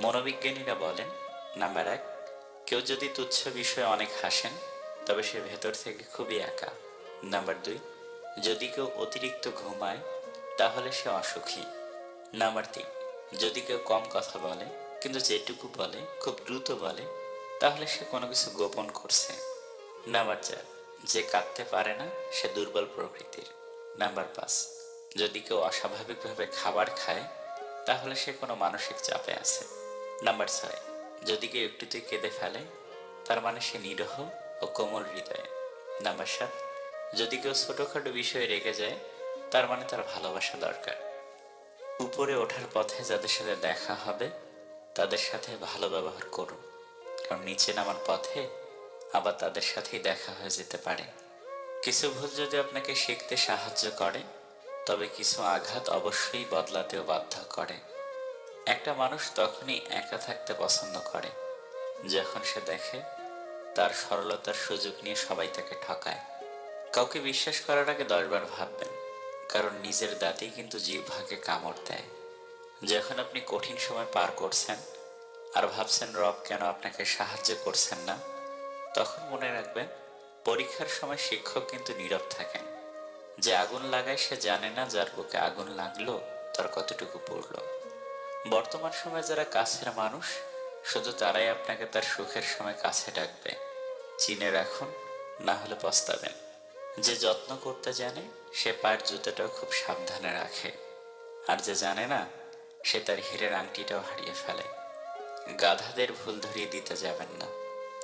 মনোবিজ্ঞানীরা বলেন, নাম্বার এক, কেউ যদি তুচ্ছ বিষয়ে অনেক হাসেন, তবে সে ভেতর থেকে খুবই একা। নাম্বার দুই, যদি কেউ অতিরিক্ত ঘুমায়, তাহলে সে অসুখী। নাম্বার তিন, যদি কেউ কম কথা বলে, কিন্তু যেটুকু বলে, খুব দ্রুত বলে, তাহলে সে কোনো কিছু গোপন করছে। নাম্বার চার, যে কাঁদতে পারে না, সে দুর্বল প্রকৃতির। নাম্বার পাঁচ, যদি কেউ অস্বাভাবিকভাবে খাবার খায়, তাহলে সে কোনো মানসিক চাপে আছে। নাম্বার ছয়, যদি কেউ একটুতে কেঁদে ফেলে, তার মানে সে নিরহ ও কোমল হৃদয়। নাম্বার সাত, যদি কেউ ছোটোখাটো বিষয়ে রেগে যায়, তার মানে তার ভালোবাসা দরকার। উপরে ওঠার পথে যাদের সাথে দেখা হবে, তাদের সাথে ভালো ব্যবহার করুন। কারণ নিচে নামার পথে আবার তাদের সাথেই দেখা হয়ে যেতে পারে। কিছু ভুল যদি আপনাকে শিখতে সাহায্য করে, তবে কিছু আঘাত অবশ্যই বদলাতেও বাধ্য করে। একটা মানুষ তখনই একা থাকতে পছন্দ করে, যখন সে দেখে তার সরলতার সুযোগ নিয়ে সবাই তাকে ঠকায়। কাউকে বিশ্বাস করার আগে দশবার ভাববেন, কারণ নিজের দাঁতেই কিন্তু জিহ্বাকে কামড় দেয়। যখন আপনি কঠিন সময় পার করছেন আর ভাবছেন রব কেন আপনাকে সাহায্য করছেন না, তখন মনে রাখবেন পরীক্ষার সময় শিক্ষক কিন্তু নীরব থাকেন। যে আগুন লাগায় সে জানে না যার বুকে আগুন লাগল, তার কতটুকু পড়ল। বর্তমান সময়ে যারা কাছের মানুষ, শুধু তারাই আপনাকে তার সুখের সময় কাছে ডাকবে। চিনে রাখুন, না হলে পস্তাবেন। যে যত্ন করতে জানে, সে পায়ের জুতোটাও খুব সাবধানে রাখে। আর যে জানে না, সে তার হীরের আংটিটাও হারিয়ে ফেলে। গাধাদের ভুল ধরিয়ে দিতে যাবেন না।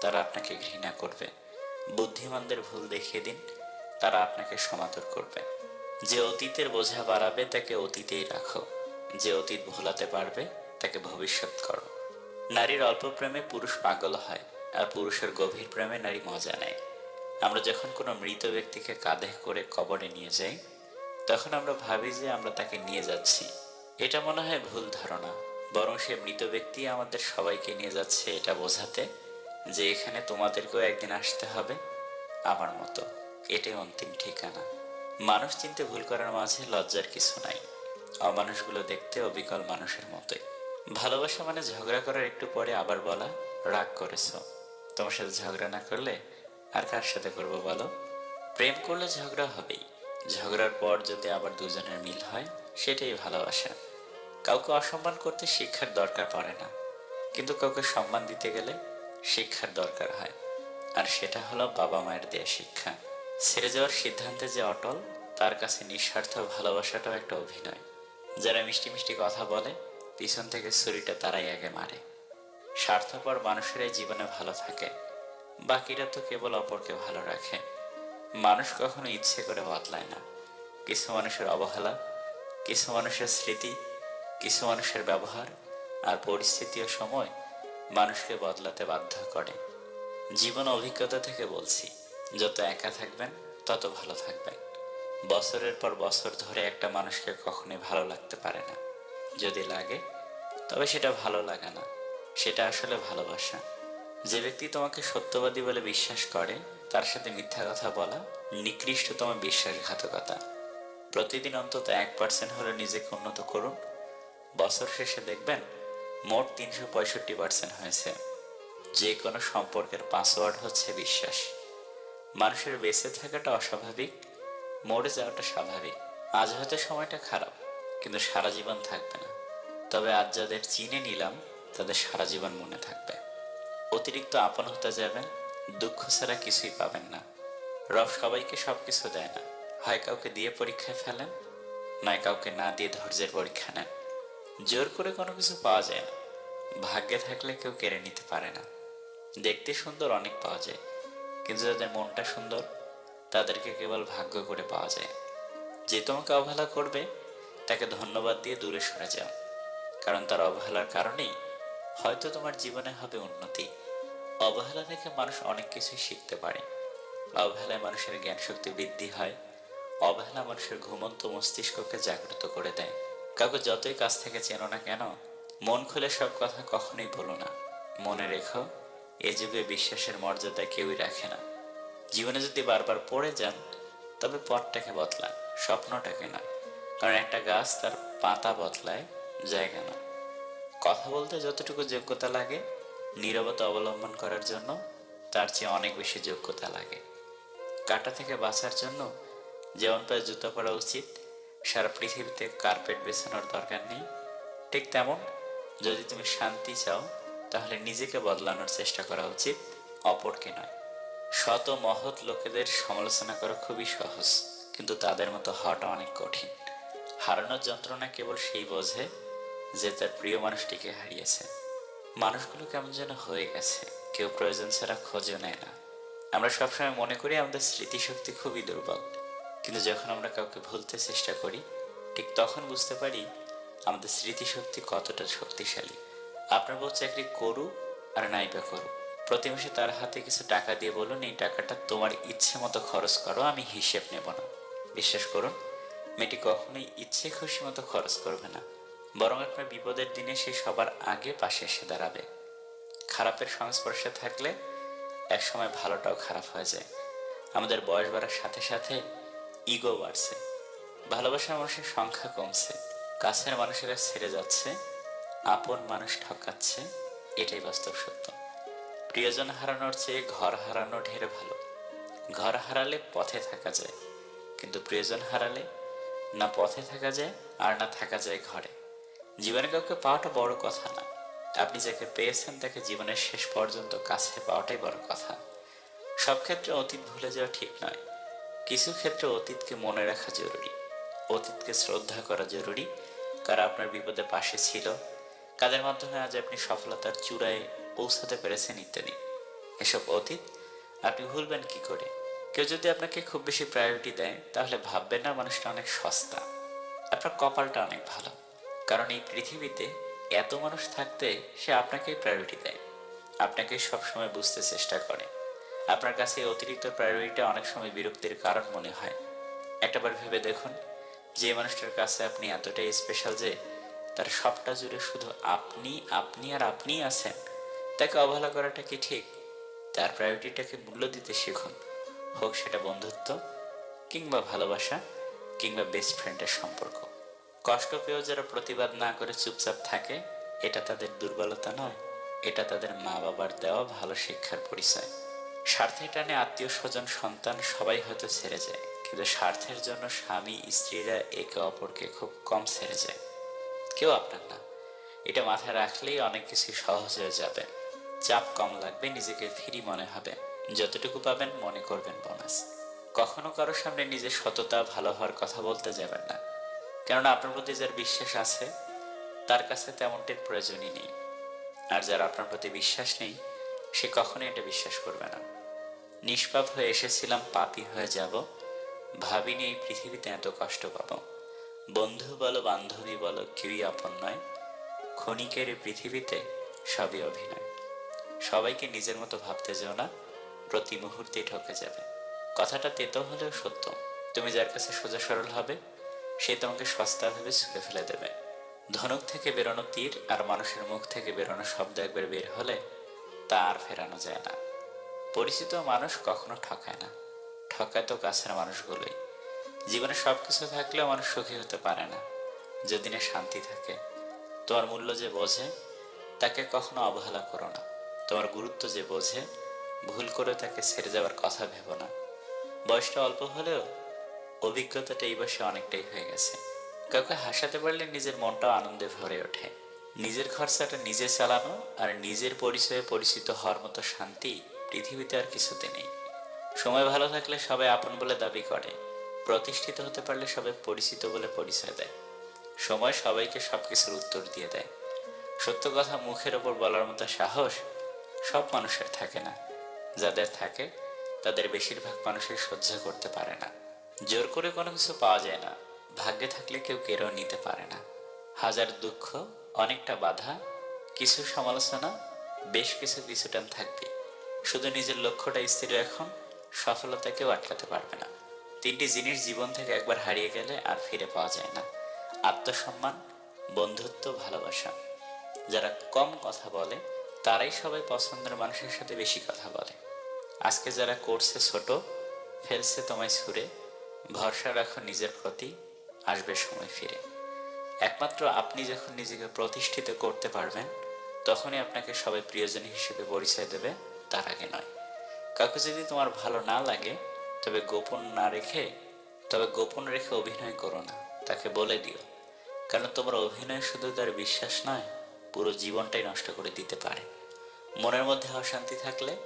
তারা আপনাকে ঘৃণা করবে। বুদ্ধিমানদের ভুল দেখিয়ে দিন, তারা আপনাকে সমাদর করবে। যে অতীতের বোঝা বাড়াবে, তাকে অতীতেই রাখো। যে অতীত ভোলাতে পারবে, তাকে ভবিষ্যৎ করো। নারীর অল্প প্রেমে পুরুষ পাগল হয়, আর পুরুষের গভীর প্রেমে নারী মজা নেয়। আমরা যখন কোনো মৃত ব্যক্তিকে কাঁধে করে কবরে নিয়ে যাই, তখন আমরা ভাবি যে আমরা তাকে নিয়ে যাচ্ছি। এটা মনে হয় ভুল ধারণা, বরং সে মৃত ব্যক্তি আমাদের সবাইকে নিয়ে যাচ্ছে এটা বোঝাতে যে এখানে তোমাদেরকেও একদিন আসতে হবে আমার মতো। এটাই অন্তিম ঠিকানা। মানুষ চিনতে ভুল করার মাঝে লজ্জার কিছু নাই। অমানুষগুলো দেখতে অবিকল মানুষের মতোই। ভালোবাসা মানে ঝগড়া করার একটু পরে আবার বলা, রাগ করেছ। তোমার সাথে ঝগড়া না করলে আর কার সাথে করব বলো? প্রেম করলে ঝগড়া হবেই। ঝগড়ার পর যদি আবার দুজনের মিল হয়, সেটাই ভালোবাসা। কাউকে অসম্মান করতে শিক্ষার দরকার পড়ে না। কিন্তু কাউকে সম্মান দিতে গেলে শিক্ষার দরকার হয়। আর সেটা হলো বাবা মায়ের দেয়া শিক্ষা। ছেড়ে যাওয়ার সিদ্ধান্তে যে অটল, তার কাছে নিঃস্বার্থ ভালোবাসাটাও একটা অভিনয়। যারা মিষ্টি মিষ্টি কথা বলে, পিছন থেকে ছুরিটা তারাই আগে মারে। স্বার্থপর মানুষেরাই জীবনে ভালো থাকে, বাকিরা তো কেবল অপরকে ভালো রাখে। মানুষ কখনো ইচ্ছে করে বদলায় না। কিছু মানুষের অবহেলা, কিছু মানুষের স্মৃতি, কিছু মানুষের ব্যবহার আর পরিস্থিতি ও সময় মানুষকে বদলাতে বাধ্য করে। জীবন অভিজ্ঞতা থেকে বলছি, যত একা থাকবেন, তত ভালো থাকবেন। বছরের পর বছর ধরে একটা মানুষকে কখনোই ভালো লাগতে পারে না। যদি লাগে, তবে সেটা ভালো লাগা না। সেটা আসলে ভালোবাসা। যে ব্যক্তি তোমাকে সত্যবাদী বলে বিশ্বাস করে, তার সাথে মিথ্যা কথা বলা নিকৃষ্টতম বিশ্বাসঘাতকতা। প্রতিদিন অন্তত এক পার্সেন্ট হলে নিজেকে উন্নত করুন। বছর শেষে দেখবেন, মোট তিনশো পঁয়ষট্টি পার্সেন্ট হয়েছে। যে কোনো সম্পর্কের পাসওয়ার্ড হচ্ছে বিশ্বাস। মানুষের বেঁচে থাকাটা অস্বাভাবিক মরে যাওয়াটা স্বাভাবিক। আজ হয়তো সময়টা খারাপ, কিন্তু সারা জীবন থাকবে না। তবে আজ যাদের চিনে নিলাম, তাদের সারা জীবন মনে থাকবে। অতিরিক্ত আপন হতে যাবেন, দুঃখ ছাড়া কিছুই পাবেন না। রব সবাইকে সব কিছু দেয় না। হয় কাউকে দিয়ে পরীক্ষায় ফেলেন, নয় কাউকে না দিয়ে ধৈর্যের পরীক্ষা নেন। জোর করে কোনো কিছু পাওয়া যায় না। ভাগ্যে থাকলে কেউ কেড়ে নিতে পারে না। দেখতে সুন্দর অনেক পাওয়া যায়, কিন্তু যাদের মনটা সুন্দর তাদেরকে কেবল ভাগ্য করে পাওয়া যায়। যে তোমাকে অবহেলা করবে, তাকে ধন্যবাদ দিয়ে দূরে সরে যাও। কারণ তার অবহেলার কারণেই হয়তো তোমার জীবনে হবে উন্নতি। অবহেলা থেকে মানুষ অনেক কিছুই শিখতে পারে। অবহেলায় মানুষের জ্ঞান শক্তি বৃদ্ধি হয়। অবহেলা মানুষের ঘুমন্ত মস্তিষ্ককে জাগ্রত করে দেয়। কাউকে যতই কাছ থেকে চেনো না কেন, মন খুলে সব কথা কখনোই বলো না। মনে রেখো, এ যুগে বিশ্বাসের মর্যাদা কেউই রাখে না। জীবনে যদি বারবার পড়ে যান, তবে পথটাকে বদলান, স্বপ্নটাকে নয়। কারণ একটা গাছ তার পাতা বদলায়, জায়গা না কথা বলতে যতটুকু যোগ্যতা লাগে, নীরবতা অবলম্বন করার জন্য তার চেয়ে অনেক বেশি যোগ্যতা লাগে। কাটা থেকে বাঁচার জন্য যেমন পায়ে জুতা পরা উচিত, সারা পৃথিবীতে কার্পেট বেছানোর দরকার নেই। ঠিক তেমন যদি তুমি শান্তি চাও, তাহলে নিজেকে বদলানোর চেষ্টা করা উচিত, অপরকে নয়। শত মহৎ লোকেদের সমালোচনা করা খুবই সহজ, কিন্তু তাদের মতো হওয়াটা অনেক কঠিন। হারানোর যন্ত্রণা কেবল সেই বোঝে যে তার প্রিয় মানুষটিকে হারিয়েছে। মানুষগুলো কেমন যেন হয়ে গেছে, কেউ প্রয়োজন ছাড়া খোঁজও নেয় না। আমরা সবসময় মনে করি আমাদের স্মৃতিশক্তি খুবই দুর্বল, কিন্তু যখন আমরা কাউকে ভুলতে চেষ্টা করি, ঠিক তখন বুঝতে পারি আমাদের স্মৃতিশক্তি কতটা শক্তিশালী। আপনার বউ চাকরি করুক আর নাইবা করুক। প্রতি মাসে তার হাতে কিছু টাকা দিয়ে বলুন, এই টাকাটা তোমার ইচ্ছে মতো খরচ করো, আমি হিসেব নেব না। বিশ্বাস করুন, মেয়েটি কখনোই ইচ্ছে খুশি মতো খরচ করবে না। বরং আপনার বিপদের দিনে সে সবার আগে পাশে এসে দাঁড়াবে। খারাপের সংস্পর্শে থাকলে একসময় ভালোটাও খারাপ হয়ে যায়। আমাদের বয়স বাড়ার সাথে সাথে ইগো বাড়ছে। ভালোবাসার মানুষের সংখ্যা কমছে। কাছের মানুষেরা ছেড়ে যাচ্ছে। আপন মানুষ ঠকাচ্ছে। এটাই বাস্তব সত্য। প্রিয়জন হারানোর চেয়ে ঘর হারানো ঢের ভালো। ঘর হারালে পথে থাকা যায়, কিন্তু প্রিয়জন হারালে না পথে থাকা যায় আর না থাকা যায় ঘরে। জীবনে কাউকে পাওয়াটা বড় কথা না। আপনি যাকে পেয়েছেন তাকে জীবনের শেষ পর্যন্ত কাছে পাওয়াটাই বড় কথা। সব ক্ষেত্রে অতীত ভুলে যাওয়া ঠিক নয়। কিছু ক্ষেত্রে অতীতকে মনে রাখা জরুরি। অতীতকে শ্রদ্ধা করা জরুরি। কারা আপনার বিপদে পাশে ছিল কাদের মাধ্যমে আজ আপনি সফলতার চূড়ায় পৌঁছাতে পেরেছেন ইত্যাদি। এসব অতীত আপনি ভুলবেন কি করে? কেউ যদি আপনাকে খুব বেশি প্রায়োরিটি দেয়, তাহলে ভাববেন না মানুষটা অনেক সস্তা। আপনার কপালটা অনেক ভালো। কারণ এই পৃথিবীতে এত মানুষ থাকতে সে আপনাকেই প্রায়োরিটি দেয়। আপনাকে সবসময় বুঝতে চেষ্টা করে। আপনার কাছে অতিরিক্ত প্রায়োরিটিটা অনেক সময় বিরক্তির কারণ মনে হয়। একটাবার ভেবে দেখুন, যে মানুষটার কাছে আপনি এতটাই স্পেশাল যে তার সবটা জুড়ে শুধু আপনি আপনি আর আপনিই আছেন। তাকে অবহেলা করাটা কি ঠিক? তার প্রায়োরিটিটাকে মূল্য দিতে শিখুন। হোক সেটা বন্ধুত্ব কিংবা ভালোবাসা কিংবা বেস্ট ফ্রেন্ডের সম্পর্ক। কষ্ট পেয়েও যারা প্রতিবাদ না করে চুপচাপ থাকে, এটা তাদের দুর্বলতা নয়। এটা তাদের মা বাবার দেওয়া ভালো শিক্ষার পরিচয়। স্বার্থের টানে আত্মীয়, স্বজন, সন্তান সবাই হয়তো ছেড়ে যায়। কিন্তু স্বার্থের জন্য স্বামী, স্ত্রীরা একে অপরকে খুব কম ছেড়ে যায়। কেউ আপনার না। এটা মাথায় রাখলেই অনেক কিছু সহজ হয়ে যাবে। চাপ কম লাগবে, নিজেকে ফ্রি মনে হবে। যতটুকু পাবেন মনে করবেন, বোনাস। কখনো কারও সামনে নিজের সততা, ভালো হওয়ার কথা বলতে যাবেন না। কেননা আপনার প্রতি যার বিশ্বাস আছে, তার কাছে তেমনটির প্রয়োজনই নেই। আর যার আপনার প্রতি বিশ্বাস নেই, সে কখনোই এটা বিশ্বাস করবে না। নিষ্পাপ হয়ে এসেছিলাম, পাপি হয়ে যাব। ভাবিনি এই পৃথিবীতে এত কষ্ট পাবো। বন্ধু বলো, বান্ধবী বলো কেউই আপন নয়, ক্ষণিকের পৃথিবীতে সবই অভিনয়। সবাইকে নিজের মতো ভাবতে যেও না, প্রতি মুহূর্তে ঠকে যাবে। কথাটা তেতো হলেও সত্য। তুমি যার কাছে সোজা সরল হবে, সে তোমাকে সস্তা ভেবে ছুঁড়ে ফেলে দেবে। ধনুক থেকে বেরোনো তীর আর মানুষের মুখ থেকে বেরোনো শব্দ একবার বের হলে তা আর ফেরানো যায় না। পরিচিত মানুষ কখনো ঠকায় না। ঠকায় তো কাছের মানুষগুলোই। জীবনে সব কিছু থাকলেও মানুষ সুখী হতে পারে না। যদি না শান্তি থাকে, তোমার মূল্য যে বোঝে, তাকে কখনো অবহেলা করো না। তোমার গুরুত্ব যে বোঝে, ভুল করে তাকে ছেড়ে যাওয়ার কথা ভেবো না। বয়সটা অল্প হলেও অভিজ্ঞতাটা এই বয়সে অনেকটাই হয়ে গেছে। কাউকে হাসাতে পারলে নিজের মনটাও আনন্দে ভরে ওঠে। নিজের খরচাটা নিজে চালানো আর নিজের পরিচয়ে পরিচিত হওয়ার মতো শান্তি পৃথিবীতে আর কিছুতে নেই। সময় ভালো থাকলে সবাই আপন বলে দাবি করে। প্রতিষ্ঠিত হতে পারলে সবাই পরিচিত বলে পরিচয় দেয়। সময় সবাইকে সবকিছুর উত্তর দিয়ে দেয়। সত্য কথা মুখের ওপর বলার মতো সাহস সব মানুষের থাকে না। যাদের থাকে, তাদের বেশিরভাগ মানুষের সহ্য করতে পারে না। জোর করে কোনো কিছু পাওয়া যায় না। ভাগ্যে থাকলে কেউ কেড়েও নিতে পারে না। হাজার দুঃখ, অনেকটা বাধা, কিছু সমালোচনা, বেশ কিছু পিছুটান থাকবে শুধু নিজের লক্ষ্যটা স্থির এখন সফলতাকেও আটকাতে পারবে না। তিনটি জিনিস জীবন থেকে একবার হারিয়ে গেলে আর ফিরে পাওয়া যায় না। আত্মসম্মান, বন্ধুত্ব, ভালোবাসা। যারা কম কথা বলে, তারাই সবাই পছন্দের মানুষের সাথে বেশি কথা বলে। আজকে যারা করছে ছোট, ফেলছে তোমায় ছুঁড়ে, ভরসা রাখো নিজের প্রতি, আসবে সময় ফিরে। একমাত্র আপনি যখন নিজেকে প্রতিষ্ঠিত করতে পারবেন, তখনই আপনাকে সবাই প্রিয়জনী হিসেবে পরিচয় দেবে, তার আগে নয়। কাউকে যদি তোমার ভালো না লাগে তবে গোপন না রেখে, তবে গোপন রেখে অভিনয় করো না, তাকে বলে দিও। কারণ তোমার অভিনয় শুধু তার বিশ্বাস নয়, পুরো জীবনটাই নষ্ট করে দিতে পারে। মনের মধ্যে অশান্তি থাকলে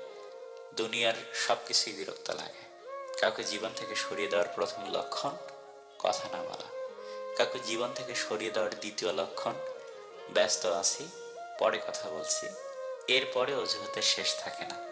দুনিয়ার সব কিছুই বিরক্ত লাগে। কাউকে জীবন থেকে সরিয়ে দেওয়ার প্রথম লক্ষণ কথা না বলা। কাউকে জীবন থেকে সরিয়ে দেওয়ার দ্বিতীয় লক্ষণ, ব্যস্ত আছি, পরে কথা বলছি, এরপরে অজুহাতের শেষ থাকে না।